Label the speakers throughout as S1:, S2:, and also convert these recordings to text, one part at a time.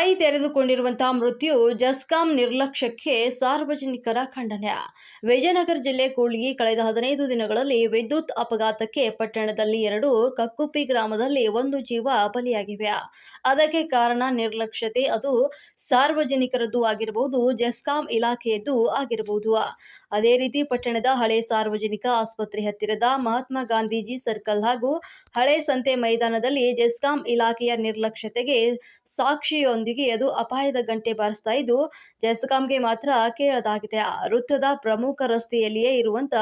S1: ಬಾಯಿ ತೆರೆದುಕೊಂಡಿರುವಂತಹ ಮೃತ್ಯು ಜಸ್ಕಾಂ ನಿರ್ಲಕ್ಷ್ಯಕ್ಕೆ ಸಾರ್ವಜನಿಕರ ಖಂಡನೆ. ವಿಜಯನಗರ ಜಿಲ್ಲೆ ಕೂಡ್ಲಿಗಿ ಕಳೆದ ಹದಿನೈದು ದಿನಗಳಲ್ಲಿ ವಿದ್ಯುತ್ ಅಪಘಾತಕ್ಕೆ ಪಟ್ಟಣದಲ್ಲಿ ಎರಡು, ಕಕ್ಕುಪ್ಪಿ ಗ್ರಾಮದಲ್ಲಿ ಒಂದು ಜೀವ ಬಲಿಯಾಗಿವೆ. ಅದಕ್ಕೆ ಕಾರಣ ನಿರ್ಲಕ್ಷ್ಯತೆ, ಅದು ಸಾರ್ವಜನಿಕರದ್ದು ಆಗಿರಬಹುದು ಜಸ್ಕಾಂ ಇಲಾಖೆಯದ್ದು ಆಗಿರಬಹುದು ಅದೇ ರೀತಿ ಪಟ್ಟಣದ ಹಳೆ ಸಾರ್ವಜನಿಕ ಆಸ್ಪತ್ರೆ ಹತ್ತಿರದ ಮಹಾತ್ಮ ಗಾಂಧೀಜಿ ಸರ್ಕಲ್ ಹಾಗೂ ಹಳೆ ಸಂತೆ ಮೈದಾನದಲ್ಲಿ ಜೆಸ್ಕಾಂ ಇಲಾಖೆಯ ನಿರ್ಲಕ್ಷ್ಯತೆಗೆ ಸಾಕ್ಷಿಯೊಂದಿಗೆ ಅದು ಅಪಾಯದ ಗಂಟೆ ಬಾರಿಸ್ತಾ ಇದ್ದು ಜೆಸ್ಕಾಂಗೆ ಮಾತ್ರ ಕೇಳದಾಗಿದೆ. ವೃತ್ತದ ಪ್ರಮುಖ ರಸ್ತೆಯಲ್ಲಿಯೇ ಇರುವಂತ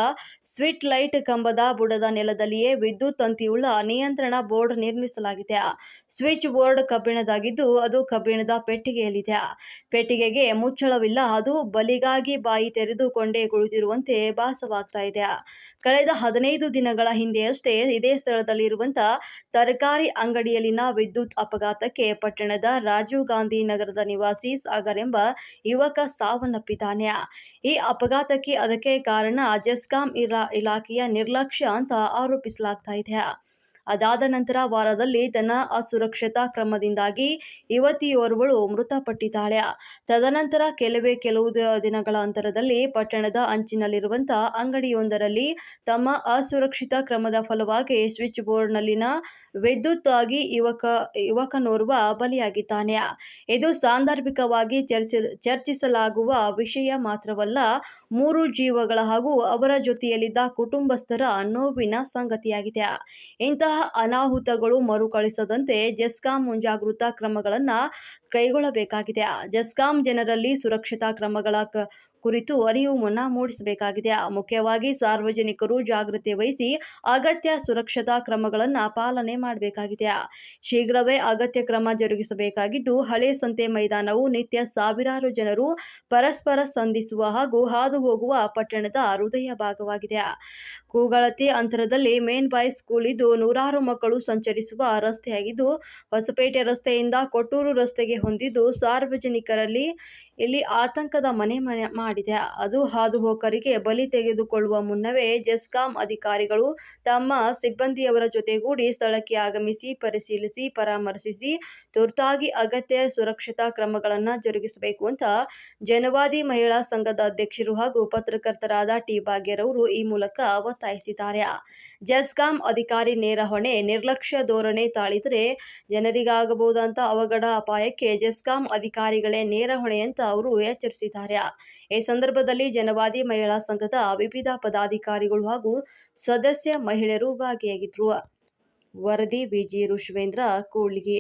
S1: ಸ್ವಿಟ್ ಲೈಟ್ ಕಂಬದ ಬುಡದ ನೆಲದಲ್ಲಿಯೇ ವಿದ್ಯುತ್ ತಂತಿಯುಳ್ಳ ನಿಯಂತ್ರಣ ಬೋರ್ಡ್ ನಿರ್ಮಿಸಲಾಗಿದೆ. ಸ್ವಿಚ್ ಬೋರ್ಡ್ ಕಬ್ಬಿಣದಾಗಿದ್ದು, ಅದು ಕಬ್ಬಿಣದ ಪೆಟ್ಟಿಗೆಯಲ್ಲಿದೆ. ಪೆಟ್ಟಿಗೆಗೆ ಮುಚ್ಚಳವಿಲ್ಲ, ಅದು ಬಲಿಗಾಗಿ ಬಾಯಿ ತೆರೆದುಕೊಂಡೇ ಕುಳಿತಿರುವಂತೆ ಭಾಸವಾಗ್ತಾ ಇದೆ. ಕಳೆದ ಹದಿನೈದು ದಿನಗಳ ಹಿಂದೆಯಷ್ಟೇ ಇದೇ ಸ್ಥಳದಲ್ಲಿರುವಂತ ತರಕಾರಿ ಅಂಗಡಿಯಲ್ಲಿನ ವಿದ್ಯುತ್ ಅಪಘಾತಕ್ಕೆ ಪಟ್ಟಣದ ರಾಜೀವ್ ನಗರದ ನಿವಾಸಿ ಸಾಗರ್ ಎಂಬ ಯುವಕ ಸಾವನ್ನಪ್ಪಿದ್ದಾನೆ. ಈ ಅಪಘಾತಕ್ಕೆ ಅದಕ್ಕೆ ಕಾರಣ ಜೆಸ್ಕಾಂ ಇಲಾ ಇಲಾಖೆಯ ನಿರ್ಲಕ್ಷ್ಯ ಅಂತ ಆರೋಪಿಸಲಾಗ್ತಾ ಇದೆ. ಅದಾದ ನಂತರ ವಾರದಲ್ಲಿ ತನ್ನ ಅಸುರಕ್ಷತಾ ಕ್ರಮದಿಂದಾಗಿ ಯುವತಿಯೋರ್ವಳು ಮೃತಪಟ್ಟಿದ್ದಾಳೆ. ತದನಂತರ ಕೆಲವೇ ಕೆಲವು ದಿನಗಳ ಅಂತರದಲ್ಲಿ ಪಟ್ಟಣದ ಅಂಚಿನಲ್ಲಿರುವಂಥ ಅಂಗಡಿಯೊಂದರಲ್ಲಿ ತಮ್ಮ ಅಸುರಕ್ಷಿತ ಕ್ರಮದ ಫಲವಾಗಿ ಸ್ವಿಚ್ ಬೋರ್ಡ್ನಲ್ಲಿನ ವಿದ್ಯುತ್ ಆಗಿ ಯುವಕ, ಯುವಕನೋರ್ವ ಬಲಿಯಾಗಿದ್ದಾನೆ. ಇದು ಸಾಂದರ್ಭಿಕವಾಗಿ ಚರ್ಚಿ, ಚರ್ಚಿಸಲಾಗುವ ವಿಷಯ ಮಾತ್ರವಲ್ಲ, ಮೂರು ಜೀವಗಳ ಹಾಗೂ ಅವರ ಜೊತೆಯಲ್ಲಿದ್ದ ಕುಟುಂಬಸ್ಥರ ನೋವಿನ ಸಂಗತಿಯಾಗಿದೆ. ಇಂತಹ ಅನಾಹುತಗಳು ಮರುಕಳಿಸದಂತೆ ಜೆಸ್ಕಾಂ ಮುಂಜಾಗ್ರತಾ ಕ್ರಮಗಳನ್ನು ಕೈಗೊಳ್ಳಬೇಕಾಗಿದೆ. ಜೆಸ್ಕಾಂ ಜನರಲ್ಲಿ ಸುರಕ್ಷತಾ ಕ್ರಮಗಳ ಕುರಿತು ಕುರಿತು ಮುನ್ನ ಮೂಡಿಸಬೇಕಾಗಿದೆ. ಮುಖ್ಯವಾಗಿ ಸಾರ್ವಜನಿಕರು ಜಾಗೃತಿ ವಹಿಸಿ ಅಗತ್ಯ ಸುರಕ್ಷತಾ ಕ್ರಮಗಳನ್ನು ಪಾಲನೆ ಮಾಡಬೇಕಾಗಿದೆ. ಶೀಘ್ರವೇ ಅಗತ್ಯ ಕ್ರಮ ಜರುಗಿಸಬೇಕಾಗಿದ್ದು, ಹಳೆ ಸಂತೆ ಮೈದಾನವು ನಿತ್ಯ ಸಾವಿರಾರು ಜನರು ಪರಸ್ಪರ ಸಂಧಿಸುವ ಹಾಗೂ ಹಾದು ಹೋಗುವ ಪಟ್ಟಣದ ಹೃದಯ ಭಾಗವಾಗಿದೆ. ಕೂಗಳತೆ ಅಂತರದಲ್ಲಿ ಮೇನ್ ಬಾಯ್ ಸ್ಕೂಲ್ ಇದ್ದು ನೂರಾರು ಮಕ್ಕಳು ಸಂಚರಿಸುವ ರಸ್ತೆಯಾಗಿದ್ದು, ಹೊಸಪೇಟೆ ರಸ್ತೆಯಿಂದ ಕೊಟ್ಟೂರು ರಸ್ತೆಗೆ ಹೊಂದಿದ್ದು ಸಾರ್ವಜನಿಕರಲ್ಲಿ ಇಲ್ಲಿ ಆತಂಕದ ಮನೆ ಮನೆ ಮಾಡಿದೆ. ಅದು ಹಾದುಹೋಕರಿಗೆ ಬಲಿ ತೆಗೆದುಕೊಳ್ಳುವ ಮುನ್ನವೇ ಜೆಸ್ಕಾಂ ಅಧಿಕಾರಿಗಳು ತಮ್ಮ ಸಿಬ್ಬಂದಿಯವರ ಜೊತೆಗೂಡಿ ಸ್ಥಳಕ್ಕೆ ಆಗಮಿಸಿ, ಪರಿಶೀಲಿಸಿ, ಪರಾಮರ್ಶಿಸಿ ತುರ್ತಾಗಿ ಅಗತ್ಯ ಸುರಕ್ಷತಾ ಕ್ರಮಗಳನ್ನು ಜರುಗಿಸಬೇಕು ಅಂತ ಜನವಾದಿ ಮಹಿಳಾ ಸಂಘದ ಅಧ್ಯಕ್ಷರು ಹಾಗೂ ಪತ್ರಕರ್ತರಾದ ಟಿ ಭಾಗ್ಯರವರು ಈ ಮೂಲಕ ಒತ್ತಾಯಿಸಿದ್ದಾರೆ. ಜೆಸ್ಕಾಂ ಅಧಿಕಾರಿ ನೇರ ಹೊಣೆ ನಿರ್ಲಕ್ಷ್ಯ ಧೋರಣೆ ತಾಳಿದರೆ ಜನರಿಗಾಗಬಹುದಂತ ಅವಘಡ ಅಪಾಯಕ್ಕೆ ಜೆಸ್ಕಾಂ ಅಧಿಕಾರಿಗಳೇ ನೇರ ಹೊಣೆ ಅಂತ ಅವರು ಎಚ್ಚರಿಸಿದ್ದಾರೆ. ಈ ಸಂದರ್ಭದಲ್ಲಿ ಜನವಾದಿ ಮಹಿಳಾ ಸಂಘದ ವಿವಿಧ ಪದಾಧಿಕಾರಿಗಳು ಹಾಗೂ ಸದಸ್ಯ ಮಹಿಳೆಯರು ಭಾಗಿಯಾಗಿದ್ದರು ವರದಿ ಬಿಜಿ ಋಷವೇಂದ್ರ ಕೂಳ್ಗಿ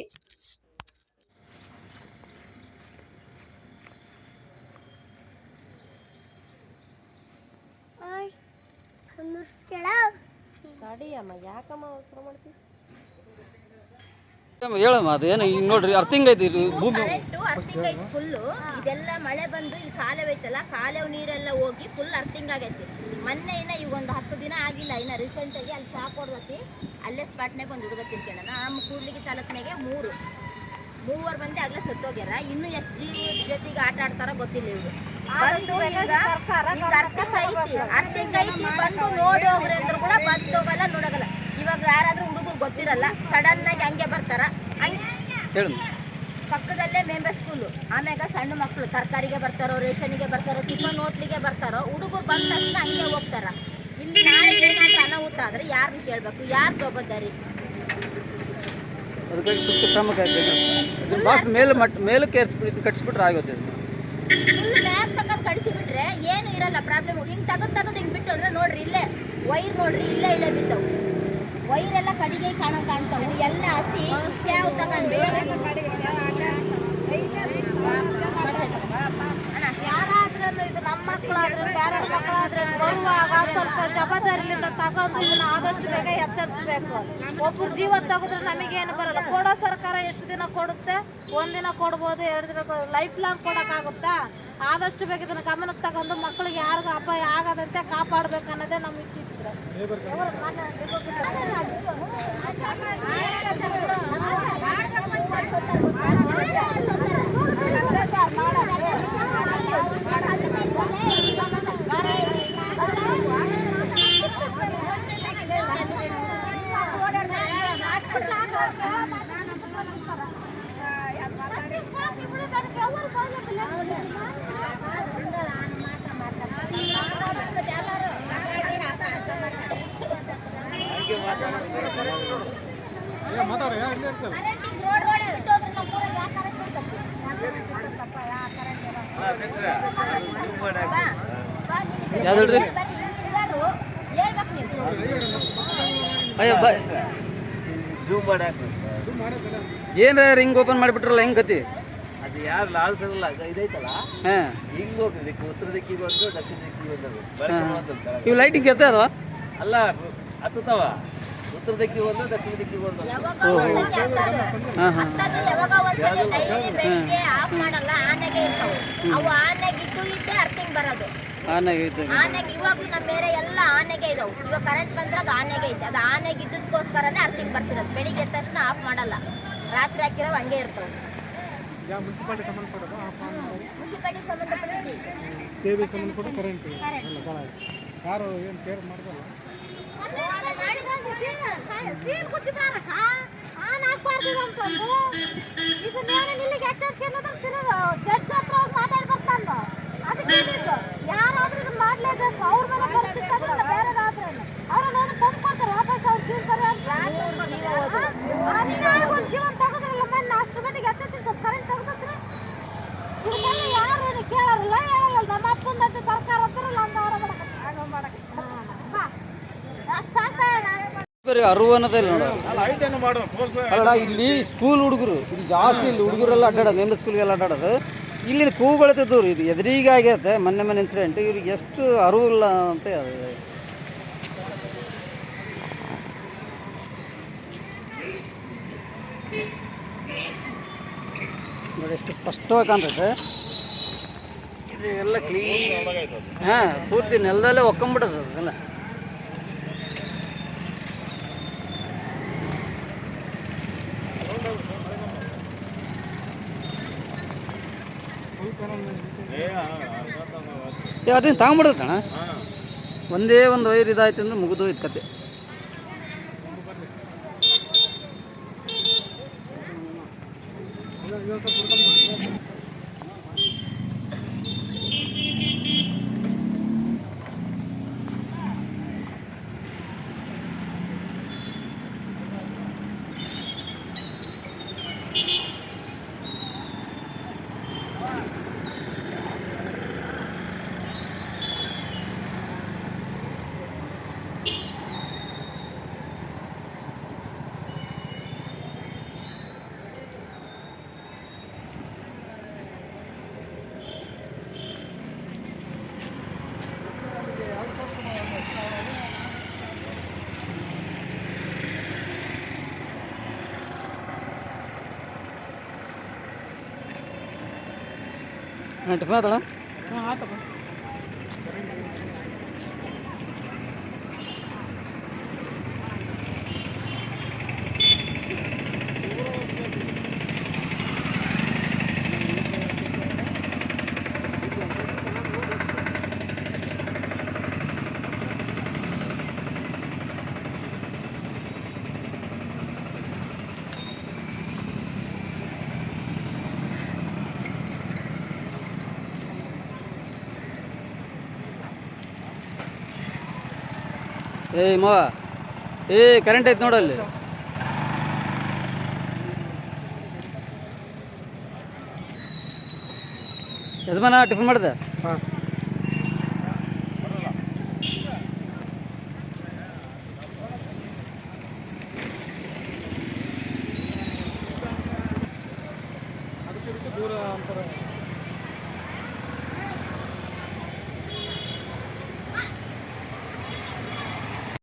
S2: ತಡಿಯಮ್ಮ ಯಾಕಮ್ಮ ಅವಸರ ಮಾಡ್ತಿ?
S3: ಅಮ್ಮ, ಹೇಳಮ್ಮ ಅದೇನು ಈಗ ನೋಡ್ರಿ ಅರ್ಥಿಂಗ್ ಐತಿ ಭೂಮಿ.
S4: ಕರೆಕ್ಟು ಅರ್ತಿಂಗ್ ಐತಿ ಫುಲ್ಲು ಇದೆಲ್ಲ ಮಳೆ ಬಂದು ಇಲ್ಲಿ ಕಾಲುವೆ ಐತಲ್ಲ ಕಾಲುವೆ ನೀರೆಲ್ಲ ಹೋಗಿ ಫುಲ್ ಅರ್ಥಿಂಗ್ ಆಗೈತಿ ಮೊನ್ನೆ ಇನ್ನ ಈಗ ಒಂದು ಹತ್ತು ದಿನ ಆಗಿಲ್ಲ ಇನ್ನ ರೀಸೆಂಟಾಗಿ ಅಲ್ಲಿ ಶಾಕ್ ಹೊಡ್ದತಿ ಅಲ್ಲೇ ಸ್ಪಾಟ್ನಾಗ ಒಂದು ಹುಡುಗ ತಿನ್ಕೊಳ್ಳೋಣ ನಮ್ಮ ಕೂಡ್ಲಿಗೆ ತಾಲೂಕಿನಾಗೆ ಮೂರು. ಮೂವರು ಬಂದೇ ಆಗ್ಲೇ ಸತ್ತೋಗ್ಯಾರ. ಇನ್ನು ಎಷ್ಟು ಜೀವ ಜೊತೆಗೆ ಆಟ ಆಡ್ತಾರ ಗೊತ್ತಿಲ್ಲ ಇವ್ರು. ಬಂದು ಈಗ ಈಗ ಅರ್ಧಕ್ಕೆ ಐತಿ ಅರ್ಧಕ್ಕೆ ಐತಿ ಬಂದು ನೋಡಿ ಹೋಗ್ರಿ ಅಂದ್ರು ಕೂಡ ಬಂದು ಹೋಗಲ್ಲ ನೋಡೋಗಲ್ಲ. ಇವಾಗ ಯಾರಾದ್ರೂ ಹುಡುಗರು ಗೊತ್ತಿರಲ್ಲ ಸಡನ್ ಆಗಿ ಹಂಗೆ ಬರ್ತಾರ. ಹಂಗೆ ಪಕ್ಕದಲ್ಲೇ ಮೆಂಬರ್ ಸ್ಕೂಲು ಆಮ್ಯಾಗ ಸಣ್ಣ ಮಕ್ಕಳು ತರಕಾರಿಗೆ ಬರ್ತಾರೋ ರೇಷನ್ಗೆ ಬರ್ತಾರೋ ಟಿಫನ್ ಹೋಟ್ಲಿಗೆ ಬರ್ತಾರೋ ಹುಡುಗರು ಬಂದ ತಕ್ಷಣ ಹಂಗೆ ಹೋಗ್ತಾರ. ಇಲ್ಲಿ ನಾಳೆ ಏನಾದ್ರೂ ಅನಾಹುತ ಆದ್ರೆ ಯಾರನ್ನ ಕೇಳಬೇಕು? ಯಾರು ಜವಾಬ್ದಾರಿ?
S3: ಅದಕ್ಕಾಗಿ ಸೂಕ್ತ ಕ್ರಮ ಮೇಲೆ ಮಟ್ ಮೇಲಕ್ಕೆ ಏರಿಸ್ಬಿಟ್ಟು ಕಟ್ಸ್ಬಿಟ್ರೆ ಆಗುತ್ತೆ ಇದು.
S4: ಫುಲ್ ಮ್ಯಾಗ್ ತಗೊಂಡ್ ಕಳಿಸಿಬಿಟ್ರೆ ಏನು ಇರಲ್ಲ ಪ್ರಾಬ್ಲಮ್ ಹಿಂಗೆ ತೆಗೆದು ತೆಗೆದು ಹಿಂಗೆ ಬಿಟ್ಟು ಅಂದ್ರೆ ನೋಡ್ರಿ ಇಲ್ಲೇ ವೈರ್ ನೋಡ್ರಿ ಇಲ್ಲೇ ಇಲ್ಲೇ ಬಿದ್ದವು. ವೈರ್ ಎಲ್ಲ ಕಡಿಗೆ ಕಾಣೋ ಕಾಣ್ತಾವು. ಎಲ್ಲ ಹಸಿ ಸ್ಯಾವ್ ತಗೊಂಡು ಅಣ್ಣ
S2: ಯಾರಾದ್ರೂ ಇದು ನಮ್ಮ ಮಕ್ಕಳಾದ್ರೆ ಬೇರೆ ಬರುವಾಗ ಸ್ವಲ್ಪ ಜವಾಬ್ದಾರಿಲಿಂದ ತಗೊಂಡು ಇದನ್ನ ಆದಷ್ಟು ಬೇಗ ಎಚ್ಚರಿಸ್ಬೇಕು. ಒಬ್ಬರು ಜೀವ ತೆಗೆದ್ರೆ ನಮಗೇನು ಬರಲ್ಲ. ಕೊಡೋ ಸರ್ಕಾರ ಎಷ್ಟು ದಿನ ಕೊಡುತ್ತೆ? ಒಂದಿನ ಕೊಡ್ಬೋದು, ಎರಡು ದಿನ ಲೈಫ್ ಲಾಂಗ್ ಕೊಡೋಕ್ಕಾಗುತ್ತಾ? ಆದಷ್ಟು ಬೇಗ ಇದನ್ನ ಗಮನಕ್ಕೆ ತಗೊಂಡು ಮಕ್ಕಳಿಗೆ ಯಾರಿಗೂ ಅಪಾಯ ಆಗದಂತೆ ಕಾಪಾಡ್ಬೇಕು ಅನ್ನೋದೇ ನಮ್ಮ
S4: ಇಚ್ಛಿತ್ರ ಕರೆಂಟಿಗೆ ರೋಡ್ ರೋಡ್ ಬಿಟ್ಟು ಹೋದ್ರೆ ನಮ್ಮ ಊರಾಗ ಯಾವ ಕರೆಂಟ್ ಇರ್ತೈತಿ? ಬಾ, ಬಾ ನೀನು
S3: ಯಾವ್ದು ಹೇಳ್ರಿ? ಅಯ್ಯ ಬಾ.
S5: ಜೂಮ್ ಮಾಡಾಕ
S3: ಏನ್ರ ರಿಂಗ್ ಓಪನ್ ಮಾಡಿಬಿಟ್ರಲ್ಲ ಹೆಂಗ್ ಕತಿ
S5: ಅದು ಯಾರು ಲಾಲ್ಸಲ್ಲ ಇದೈತಲ್ಲ?
S3: ಹಾಂ.
S5: ಹಿಂಗ್ ಹೋಗ್ತದೆ ಉತ್ತರ ದಿಕ್ಕಿಗೆ ಬಂದು ದಕ್ಷಿಣ ದಿಕ್ಕಿಗೆ ಒಂದು
S3: ಇವು ಲೈಟಿಂಗ್ ಕೆತ್ತ ಅಲ್ವಾ?
S5: ಅಲ್ಲ ಹತ್ತುತ್ತವ. ಉತ್ತರ ದಿಕ್ಕಿಗೆ ಒಂದು ದಕ್ಷಿಣ ದಿಕ್ಕಿಗೆ ಒಂದು.
S3: ಹಾಂ ಹಾಂ.
S4: ಯಾವಾಗ ಡೈಲಿ ಬೆಳಿಗ್ಗೆ ಆಫ್ ಮಾಡಲ್ಲ ಆನೆಗೆ ಇರ್ತಾವೆ. ಅವು ಆನೆಗೆ ಇದ್ದು ಇದ್ದೇ ಅರ್ಥಿಂಗ್ ಬರೋದು. ಆನೆಗೆ ಇವಾಗ್ಲೂ ನಮ್ಮ ಬೇರೆ ಎಲ್ಲ ಆನೆಗೆ ಇದಾವೆ. ಇವಾಗ ಕರೆಂಟ್ ಬಂದ್ರೆ ಅದು ಆನೆಗೆ ಐತೆ. ಅದು ಆನೆಗೆ ಇದ್ದಕ್ಕೋಸ್ಕರನೇ ಅರ್ಥಿಂಗ್ ಬರ್ತಿರೋದು. ಬೆಳಿಗ್ಗೆ ಎದ್ದ ತಕ್ಷಣ ಆಫ್ ಮಾಡಲ್ಲ. ರಾತ್ರಿ ಹಾಕಿರೋ ಹಂಗೆ ಇರ್ತವೆ. ಮುನ್ಸಿಪಾಲಿಟಿ ಸಂಬಂಧಪಟ್ಟಿದ್ದು
S2: ಮುನ್ಸಿಪಾಲಿಟಿ ಕರೆಂಟ್ ಇದು ನಾನು ಇಲ್ಲಿಗೆ ಎಚ್ಚರಿಸಿದ್ರೆ ತಿರುಗ ಅದಕ್ಕೆ ಯಾರಾದ್ರೂ ಮಾಡ್ಲೇಬೇಕು ಅವ್ರ ಮೇಲೆ ಪರಿಸ್ಥಿತಿ ಅಂದ್ರೆ ಬೇರೆ ಆದ್ರೆ ಅವ್ರ ನಾನು ತಂದು ಕೊಡ್ತಾರೆ ವಾಪಸ್ ಅವ್ರು ಸೀಲ್ ಕರೆ ಅಂತ ಹದಿನಾಲ್ಕು ಒಂದು ಜೀವನ ತೆಗೆದ್ರಲ್ಲ ಮೊನ್ನೆ ಅಷ್ಟ್ರ ಮಟ್ಟಿಗೆ ಎಚ್ಚರಿಸಿ ಸ್ವಲ್ಪ ಕರೆಂಟ್ ತೆಗೆದ್ರೆ ಇದಕ್ಕೆಲ್ಲ ಯಾರು ಏನು ಕೇಳಾರಲ್ಲ ಹೇಳಲ್ಲ ನಮ್ಮ ಅಪ್ಪಂದಂತೆ ಸರ್ಕಾರ ಅಂತಾರಲ್ಲ ಅಂತ ಅವ್ರ ಮಾಡಕ್ಕೆ ಅಷ್ಟು ಸಾಕಾಗ
S3: ಬರೀ ಅರಿವು ಅನ್ನೋದಿಲ್ಲ ನೋಡು. ಅಲ್ಲ ಇಲ್ಲಿ ಸ್ಕೂಲ್ ಹುಡುಗರು ಇಲ್ಲಿ ಜಾಸ್ತಿ ಇಲ್ಲಿ ಹುಡುಗರೆಲ್ಲ ಅಡ್ಡಾಡೋದು ಮೆಂಬರ್ ಸ್ಕೂಲ್ಗೆಲ್ಲ ಅಡ್ಡಾಡೋದು. ಇಲ್ಲಿ ಕೂ ಬೆಳೆತಿದ್ದು ಇದು ಎದುರಿಗೆ ಆಗಿರುತ್ತೆ ಮೊನ್ನೆ ಮೊನ್ನೆ ಇನ್ಸಿಡೆಂಟ್ ಇವ್ರಿಗೆ ಎಷ್ಟು ಅರಿವು ಇಲ್ಲ ಅಂತ ಅದು ನೋಡಿ ಎಷ್ಟು ಸ್ಪಷ್ಟವಾಗಿ ಕಾಣ್ತೈತೆ. ಇದು ಎಲ್ಲ ಕ್ಲೀನ್ ಹಾಂ ಪೂರ್ತಿ ನೆಲದಲ್ಲೇ ಒಕ್ಕೊಂಬಿಡೋದು ಅದೆಲ್ಲ. ಏ ಅದನ್ನ ತಗೊಂಬಿಡೋದು ಕಣ. ಒಂದೇ ಒಂದು ವೈರ್ ಇದಾಯ್ತು ಅಂದ್ರೆ ಮುಗಿದು ಇದು ಕತೆ. ಟಿಫನ್ ಆತಳ ಏಯ್ ಮಗ ಏ ಕರೆಂಟ್ ಐತೆ ನೋಡಲ್ಲಿ ಯಜಮಾನ ಟಿಫನ್ ಮಾಡಿದೆ?
S6: ದೂರ